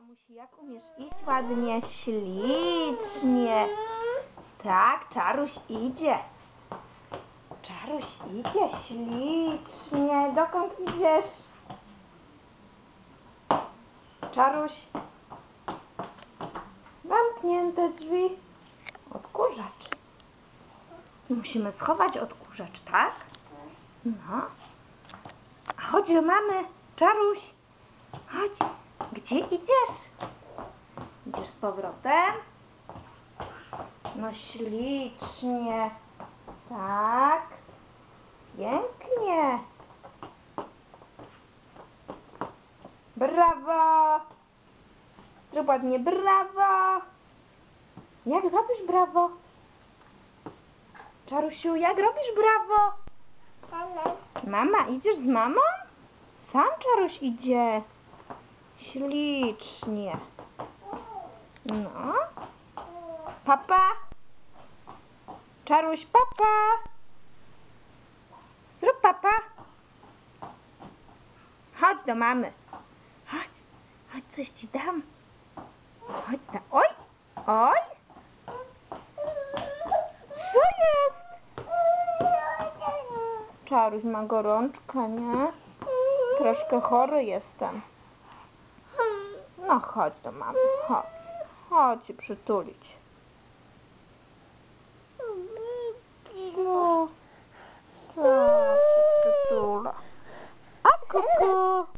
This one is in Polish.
mamusi, jak umiesz iść ładnie, ślicznie. Tak, Czaruś idzie. Czaruś idzie ślicznie. Dokąd idziesz? Czaruś. Zamknięte drzwi. Odkurzacz. Musimy schować odkurzacz, tak? No. A chodź do mamy. Czaruś. Chodź. Gdzie idziesz? Idziesz z powrotem? No ślicznie. Tak. Pięknie. Brawo. Zrób ładnie brawo. Jak robisz brawo? Czarusiu, jak robisz brawo? Mama, idziesz z mamą? Sam Czaruś idzie. Ślicznie. No. Papa. Czaruś, papa. Zrób papa. Chodź do mamy. Chodź. Chodź, coś ci dam. Chodź da. Oj. Oj. Co jest? Czaruś ma gorączkę, nie? Troszkę chory jestem. No chodź do mamy, chodź. Chodź się przytulić. No, tak przytula. A kuku.